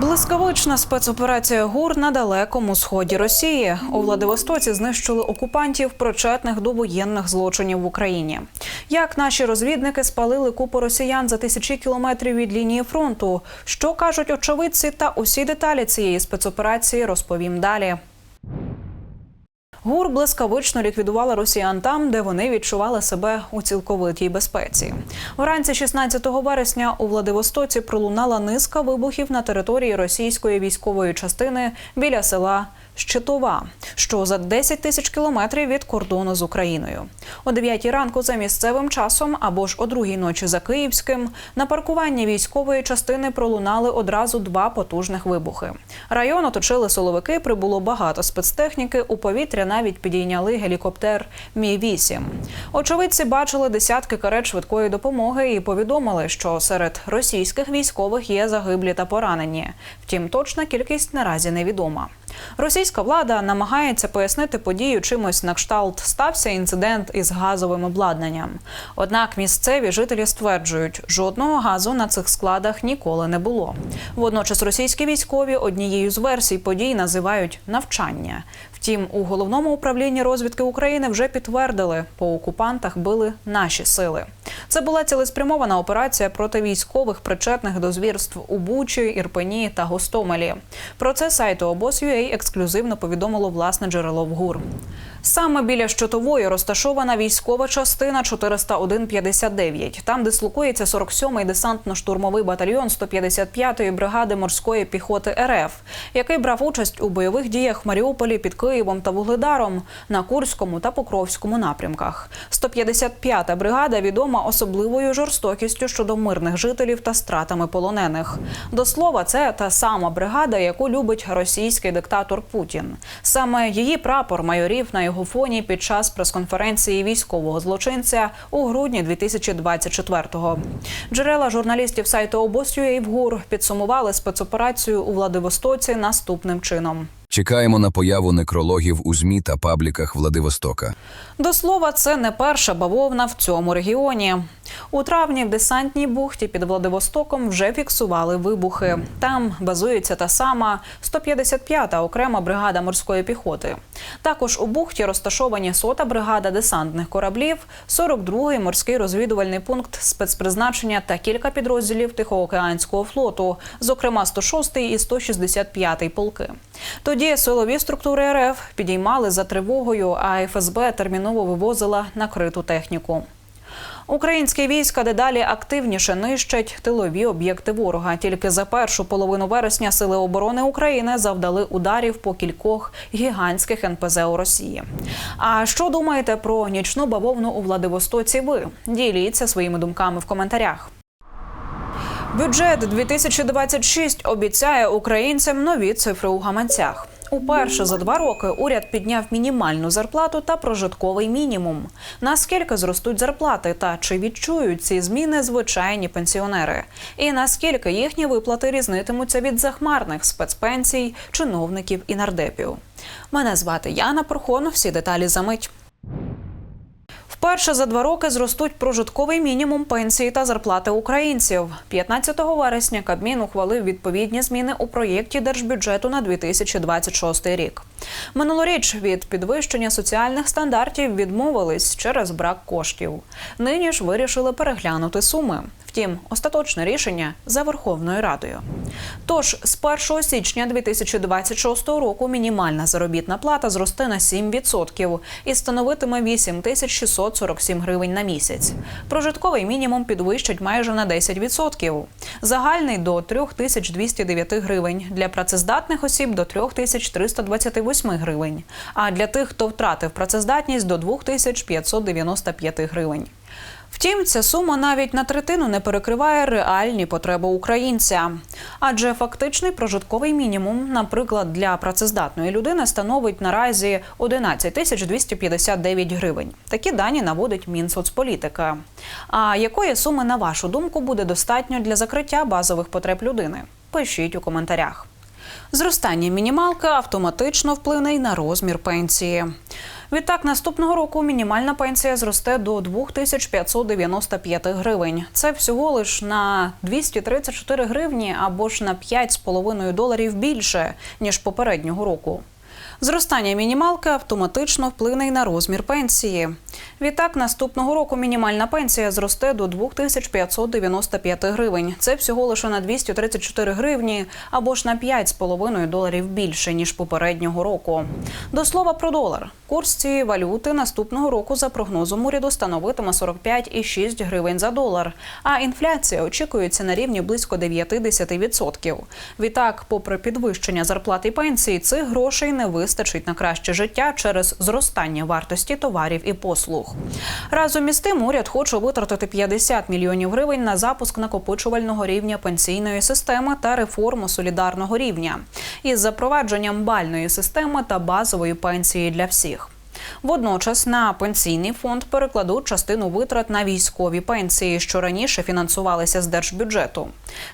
Блискавична спецоперація ГУР на далекому сході Росії. У Владивостоці знищили окупантів, причетних до воєнних злочинів в Україні. Як наші розвідники спалили купу росіян за тисячі кілометрів від лінії фронту? Що кажуть очевидці та усі деталі цієї спецоперації розповім далі. ГУР блискавично ліквідувала росіян там, де вони відчували себе у цілковитій безпеці. Вранці 16 вересня у Владивостоці пролунала низка вибухів на території російської військової частини біля села Щитова, що за 10 тисяч кілометрів від кордону з Україною. О 9 ранку за місцевим часом або ж о другій ночі за київським на паркуванні військової частини пролунали одразу два потужних вибухи. Район оточили силовики, прибуло багато спецтехніки. У повітря навіть підійняли гелікоптер Мі 8 Очевидці бачили десятки карет швидкої допомоги і повідомили, що серед російських військових є загиблі та поранені. Втім, точна кількість наразі невідома. Російська влада намагається пояснити подію чимось на кшталт стався інцидент із газовим обладнанням. Однак місцеві жителі стверджують, жодного газу на цих складах ніколи не було. Водночас російські військові однією з версій подій називають навчання. Втім, у головному управлінні розвідки України вже підтвердили, по окупантах били наші сили. Це була цілеспрямована операція проти військових, причетних до звірств у Бучі, Ірпені та Гостомелі. Про це сайту обоз.ua ексклюзивно повідомило власне джерело в ГУР. Саме біля щотової розташована військова частина 401-59. Там дислокується 47-й десантно-штурмовий батальйон 155-ї бригади морської піхоти РФ, який брав участь у бойових діях в Маріуполі під Києвом та Вугледаром на Курському та Покровському напрямках. 155-та бригада відома особливою жорстокістю щодо мирних жителів та стратами полонених. До слова, це та сама бригада, яку любить російський диктатор Путін. Саме її прапор майорів на його фоні під час прес-конференції військового злочинця у грудні 2024-го. Джерела журналістів сайту ГУР підсумували спецоперацію у Владивостоці наступним чином. Чекаємо на появу некрологів у ЗМІ та пабліках Владивостока. До слова, це не перша бавовна в цьому регіоні. У травні в десантній бухті під Владивостоком вже фіксували вибухи. Там базується та сама 155-та окрема бригада морської піхоти. Також у бухті розташовані сота бригада десантних кораблів, 42-й морський розвідувальний пункт спецпризначення та кілька підрозділів Тихоокеанського флоту, зокрема 106-й і 165-й полки. Тоді силові структури РФ підіймали за тривогою, а ФСБ терміново вивозила накриту техніку. Українські війська дедалі активніше нищать тилові об'єкти ворога. Тільки за першу половину вересня сили оборони України завдали ударів по кількох гігантських НПЗ у Росії. А що думаєте про нічну бавовну у Владивостоці? Ви діліться своїми думками в коментарях. Бюджет 2026 обіцяє українцям нові цифри у гаманцях. Уперше за два роки уряд підняв мінімальну зарплату та прожитковий мінімум. Наскільки зростуть зарплати та чи відчують ці зміни звичайні пенсіонери? І наскільки їхні виплати різнитимуться від захмарних спецпенсій, чиновників і нардепів? Мене звати Яна Порхон. Всі деталі за мить. Вперше за два роки зростуть прожитковий мінімум пенсії та зарплати українців. 15 вересня Кабмін ухвалив відповідні зміни у проєкті держбюджету на 2026 рік. Минулоріч від підвищення соціальних стандартів відмовились через брак коштів. Нині ж вирішили переглянути суми. Втім, остаточне рішення за Верховною Радою. Тож з 1 січня 2026 року мінімальна заробітна плата зросте на 7% і становитиме 8 тисяч 647 гривень на місяць. Прожитковий мінімум підвищать майже на 10%. Загальний до 3209 гривень. Для працездатних осіб до 3328 гривень. А для тих, хто втратив працездатність, до 2595 гривень. Втім, ця сума навіть на третину не перекриває реальні потреби українця. Адже фактичний прожитковий мінімум, наприклад, для працездатної людини становить наразі 11 тисяч 259 гривень. Такі дані наводить Мінсоцполітика. А якої суми, на вашу думку, буде достатньо для закриття базових потреб людини? Пишіть у коментарях. Зростання мінімалки автоматично вплине й на розмір пенсії. Відтак, наступного року мінімальна пенсія зросте до 2595 гривень. Це всього лиш на 234 гривні або ж на 5,5 доларів більше ніж попереднього року. Зростання мінімалки автоматично вплине й на розмір пенсії. Відтак, наступного року мінімальна пенсія зросте до 2595 гривень. Це всього лише на 234 гривні або ж на 5,5 доларів більше ніж попереднього року. До слова про долар. Курс цієї валюти наступного року за прогнозом уряду становитиме 45,6 гривень за долар. А інфляція очікується на рівні близько 90%. Відтак, попри підвищення зарплат і пенсій, цих грошей не вистачить на краще життя через зростання вартості товарів і послуг. Разом із тим, уряд хоче витратити 50 мільйонів гривень на запуск накопичувального рівня пенсійної системи та реформу солідарного рівня із запровадженням бальної системи та базової пенсії для всіх. Водночас на пенсійний фонд перекладуть частину витрат на військові пенсії, що раніше фінансувалися з держбюджету.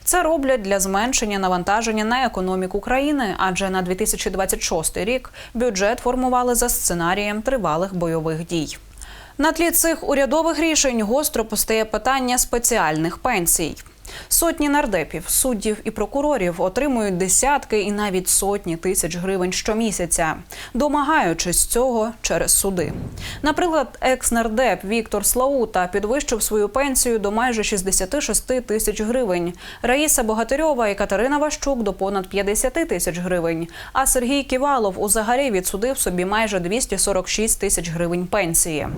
Це роблять для зменшення навантаження на економіку країни, адже на 2026 рік бюджет формували за сценарієм тривалих бойових дій. На тлі цих урядових рішень гостро постає питання спеціальних пенсій. Сотні нардепів, суддів і прокурорів отримують десятки і навіть сотні тисяч гривень щомісяця, домагаючись цього через суди. Наприклад, екс-нардеп Віктор Слаута підвищив свою пенсію до майже 66 тисяч гривень. Раїса Богатирьова і Катерина Ващук до понад 50 тисяч гривень. А Сергій Ківалов узагалі відсудив собі майже 246 тисяч гривень пенсії.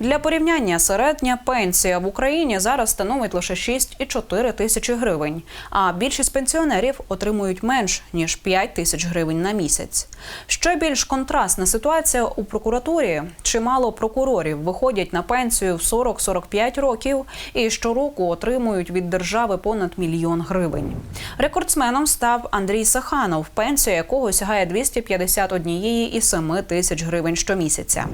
Для порівняння середня пенсія в Україні зараз становить лише 6,4 тисячі гривень. А більшість пенсіонерів отримують менш ніж 5 тисяч гривень на місяць. Ще більш контрастна ситуація у прокуратурі. Чимало прокурорів виходять на пенсію в 40-45 років і щороку отримують від держави понад мільйон гривень. Рекордсменом став Андрій Саханов, пенсія якого сягає 251,7 тисяч гривень щомісяця.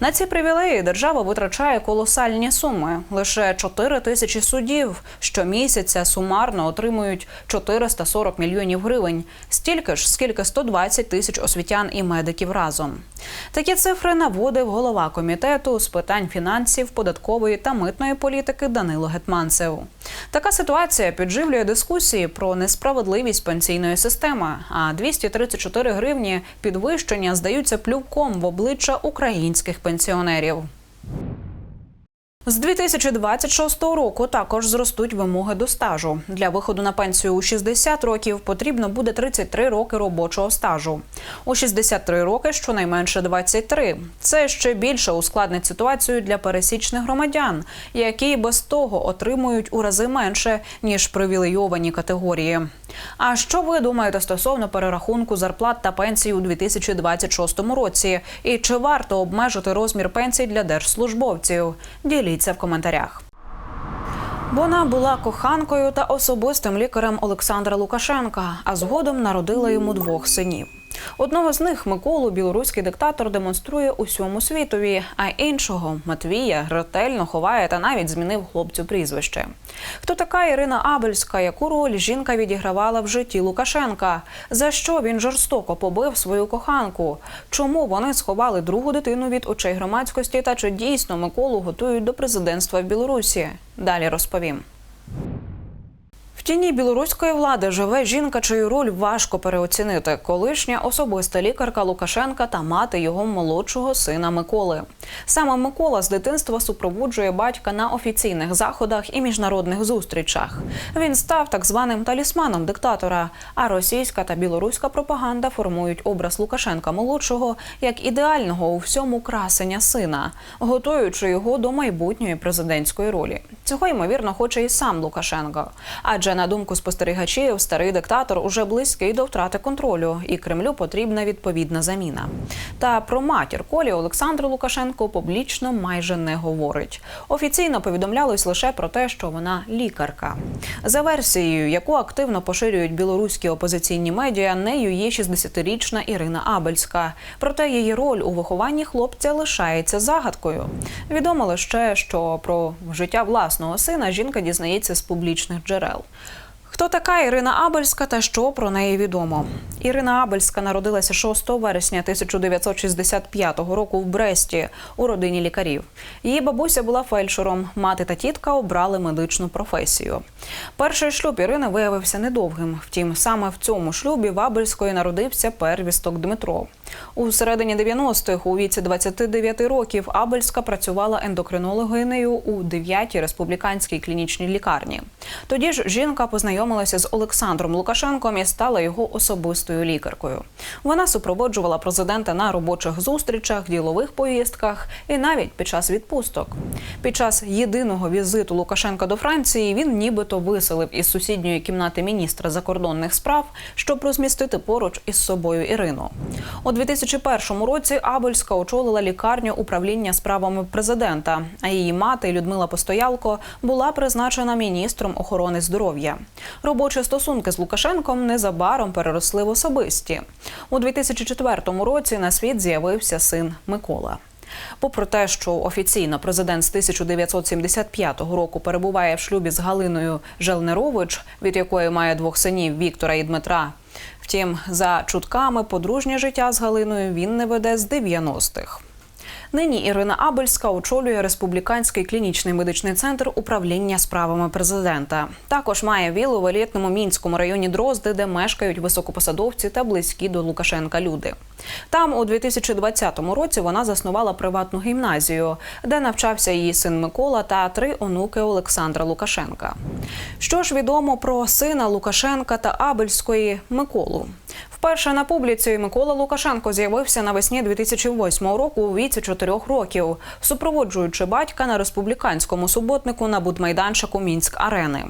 На ці привілеї держава витрачає колосальні суми. Лише 4 тисячі суддів щомісяця сумарно отримують 440 мільйонів гривень, стільки ж, скільки 120 тисяч освітян і медиків разом. Такі цифри наводив голова комітету з питань фінансів, податкової та митної політики Данило Гетманцев. Така ситуація підживлює дискусії про несправедливість пенсійної системи. А 234 гривні підвищення здаються плювком в обличчя українських пенсіонерів. З 2026 року також зростуть вимоги до стажу. Для виходу на пенсію у 60 років потрібно буде 33 роки робочого стажу. У 63 роки щонайменше 23. Це ще більше ускладнить ситуацію для пересічних громадян, які без того отримують у рази менше ніж привілейовані категорії. А що ви думаєте стосовно перерахунку зарплат та пенсій у 2026 році? І чи варто обмежити розмір пенсій для держслужбовців? Діліться в коментарях. Вона була коханкою та особистим лікарем Олександра Лукашенка, а згодом народила йому двох синів. Одного з них Миколу білоруський диктатор демонструє усьому світові, а іншого Матвія ретельно ховає та навіть змінив хлопцю прізвище. Хто така Ірина Абельська? Яку роль жінка відігравала в житті Лукашенка? За що він жорстоко побив свою коханку? Чому вони сховали другу дитину від очей громадськості? Та чи дійсно Миколу готують до президентства в Білорусі? Далі розповім. В тіні білоруської влади живе жінка, чию роль важко переоцінити. Колишня особиста лікарка Лукашенка та мати його молодшого сина Миколи. Саме Микола з дитинства супроводжує батька на офіційних заходах і міжнародних зустрічах. Він став так званим талісманом диктатора. А російська та білоруська пропаганда формують образ Лукашенка молодшого як ідеального у всьому красення сина, готуючи його до майбутньої президентської ролі. Цього ймовірно хоче і сам Лукашенко. Адже на думку спостерігачів, старий диктатор уже близький до втрати контролю, і Кремлю потрібна відповідна заміна. Та про матір Колі Олександр Лукашенко публічно майже не говорить. Офіційно повідомлялось лише про те, що вона лікарка. За версією, яку активно поширюють білоруські опозиційні медіа, нею є 60-річна Ірина Абельська. Проте її роль у вихованні хлопця лишається загадкою. Відомо лише, що про життя власного сина жінка дізнається з публічних джерел. Хто така Ірина Абельська та що про неї відомо? Ірина Абельська народилася 6 вересня 1965 року в Бресті у родині лікарів. Її бабуся була фельдшером. Мати та тітка обрали медичну професію. Перший шлюб Ірини виявився недовгим. Втім, саме в цьому шлюбі в Абельської народився первісток Дмитро. У середині 90-х, у віці 29 років, Абельська працювала ендокринологинею у 9-й республіканській клінічній лікарні. Тоді ж жінка познайомилася з Олександром Лукашенком і стала його особистою лікаркою. Вона супроводжувала президента на робочих зустрічах, ділових поїздках і навіть під час відпусток. Під час єдиного візиту Лукашенка до Франції він нібито виселив із сусідньої кімнати міністра закордонних справ, щоб розмістити поруч із собою Ірину. У 2001 році Абельська очолила лікарню управління справами президента. А її мати Людмила Постоялко була призначена міністром охорони здоров'я. Робочі стосунки з Лукашенком незабаром переросли в особисті. У 2004 році на світ з'явився син Микола. Попри те, що офіційно президент з 1975 року перебуває в шлюбі з Галиною Желнерович, від якої має двох синів Віктора і Дмитра. Втім, за чутками подружнє життя з Галиною він не веде з 90-х. Нині Ірина Абельська очолює республіканський клінічний медичний центр управління справами президента. Також має вілу в елітному мінському районі Дрозди, де мешкають високопосадовці та близькі до Лукашенка люди. Там у 2020 році вона заснувала приватну гімназію, де навчався її син Микола та три онуки Олександра Лукашенка. Що ж відомо про сина Лукашенка та Абельської Миколу? Вперше на публіці Микола Лукашенко з'явився навесні 2008 року у віці 4 років, супроводжуючи батька на республіканському суботнику на будмайданчику Мінськ арени.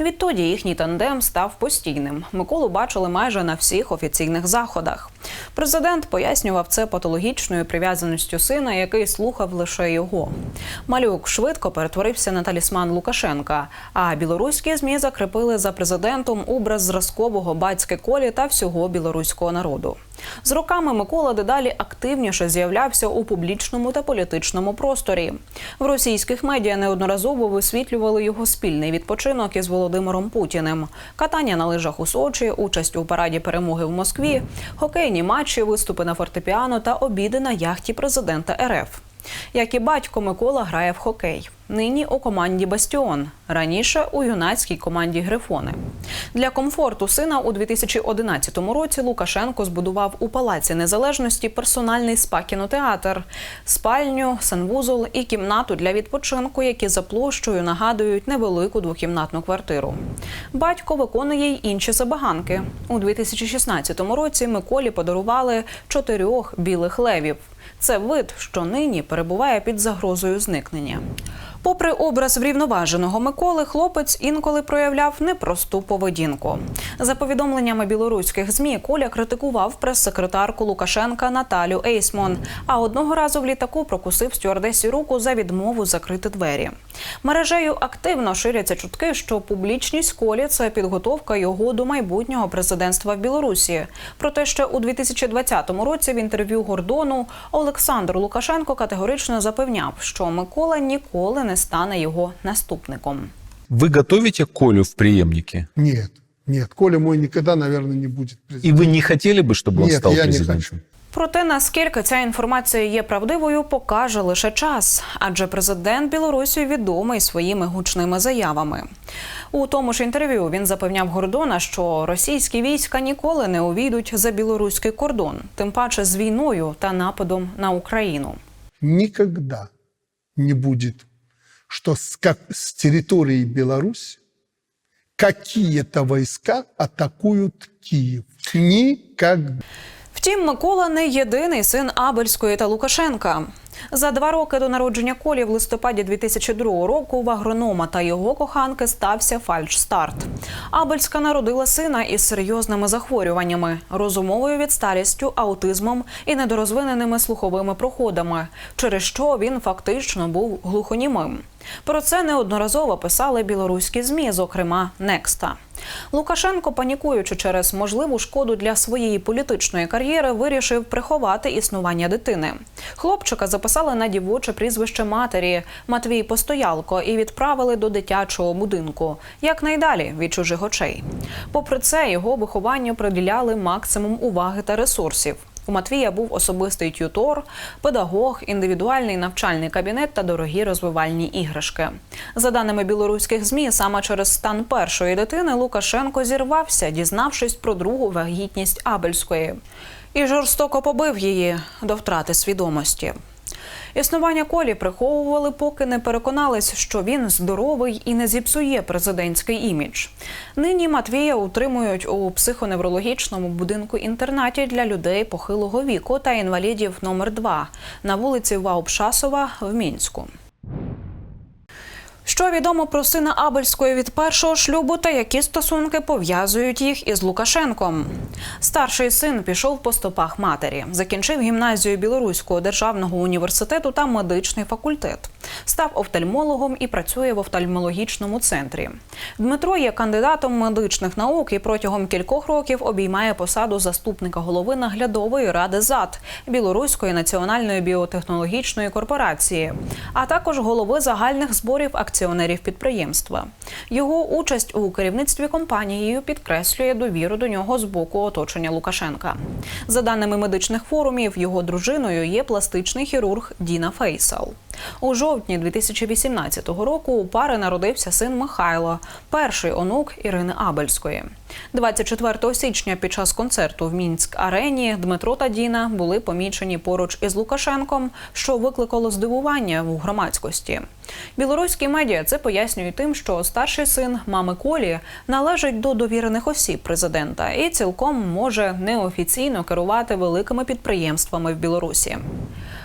Відтоді їхній тандем став постійним. Миколу бачили майже на всіх офіційних заходах. Президент пояснював це патологічною прив'язаністю сина, який слухав лише його. Малюк швидко перетворився на талісман Лукашенка. А білоруські змі закріпили за президентом образ зразкового батьки колі та всього білоруського народу. З роками Микола дедалі активніше з'являвся у публічному та політичному просторі. В російських медіа неодноразово висвітлювали його спільний відпочинок із Володимиром Путіним, катання на лижах у Сочі, участь у параді перемоги в Москві, хокейні матчі, виступи на фортепіано та обіди на яхті президента РФ. Як і батько Микола грає в хокей. Нині у команді Бастіон, раніше у юнацькій команді Грифони. Для комфорту сина у 2011 році Лукашенко збудував у Палаці Незалежності персональний спа-кінотеатр, спальню, санвузол і кімнату для відпочинку, які за площею нагадують невелику двокімнатну квартиру. Батько виконує й інші забаганки. У 2016 році Миколі подарували чотирьох білих левів. Це вид, що нині перебуває під загрозою зникнення. Попри образ врівноваженого Миколи, хлопець інколи проявляв непросту поведінку. За повідомленнями білоруських змі, Коля критикував прес-секретарку Лукашенка Наталю Ейсмон. А одного разу в літаку прокусив стюардесі руку за відмову закрити двері. Мережею активно ширяться чутки, що публічність Колі це підготовка його до майбутнього президентства в Білорусі. Проте ще у 2020 році в інтерв'ю Гордону Олександр Лукашенко категорично запевняв, що Микола ніколи не стане його наступником. Вы готовите Колю в преемнике? Нет, нет, Коля мой никогда, наверное, не будет И президентом. вы не хотели бы, чтобы он Нет, стал я не президентом? хочу. Проте наскільки ця інформація є правдивою, покаже лише час, адже президент Білорусі відомий своїми гучними заявами. У тому ж інтерв'ю він запевняв Гордона, що російські війська ніколи не увійдуть за білоруський кордон, тим паче з війною та нападом на Україну. Никогда не будет, что с, как, с территории Беларуси какие-то войска атакуют Киев. Никогда. Втім, Микола не єдиний син Абельської та Лукашенка. За два роки до народження Колі в листопаді 2002 року в агронома та його коханки стався фальшстарт. Абельська народила сина із серйозними захворюваннями, розумовою відсталістю, аутизмом і недорозвиненими слуховими проходами, через що він фактично був глухонімим. Про це неодноразово писали білоруські змі, зокрема Некста. Лукашенко, панікуючи через можливу шкоду для своєї політичної кар'єри, вирішив приховати існування дитини. Хлопчика записали записали на дівоче прізвище матері Матвій Постоялко і відправили до дитячого будинку. Якнайдалі від чужих очей. Попри це, його вихованню приділяли максимум уваги та ресурсів. У Матвія був особистий тютор, педагог, індивідуальний навчальний кабінет та дорогі розвивальні іграшки. За даними білоруських змі, саме через стан першої дитини Лукашенко зірвався, дізнавшись про другу вагітність Абельської, і жорстоко побив її до втрати свідомості. Існування колі приховували, поки не переконались, що він здоровий і не зіпсує президентський імідж. Нині Матвія утримують у психоневрологічному будинку інтернаті для людей похилого віку та інвалідів номер 2 на вулиці Ваупшасова в Мінську. Що відомо про сина Абельської від першого шлюбу та які стосунки пов'язують їх із Лукашенком? Старший син пішов по стопах матері, закінчив гімназію Білоруського державного університету та медичний факультет. Став офтальмологом і працює в офтальмологічному центрі. Дмитро є кандидатом медичних наук і протягом кількох років обіймає посаду заступника голови наглядової ради ЗАД Білоруської національної біотехнологічної корпорації, а також голови загальних зборів акціонерів підприємства. Його участь у керівництві компанією підкреслює довіру до нього з боку оточення Лукашенка. За даними медичних форумів, його дружиною є пластичний хірург Діна Фейсал. У жовтні 2018 року у пари народився син Михайло, перший онук Ірини Абельської. 24 січня під час концерту в Мінськ арені Дмитро та Діна були помічені поруч із Лукашенком, що викликало здивування у громадськості. Білоруські медіа це пояснюють тим, що старший син мами Колі належить до довірених осіб президента і цілком може неофіційно керувати великими підприємствами в Білорусі.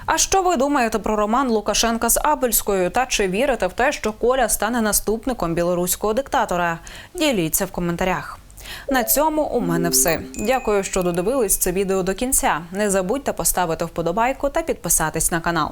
А що ви думаєте про роман Лукашенка з Абельською? Та чи вірите в те, що Коля стане наступником білоруського диктатора? Діліться в коментарях. На цьому у мене все. Дякую, що додивились це відео до кінця. Не забудьте поставити вподобайку та підписатись на канал.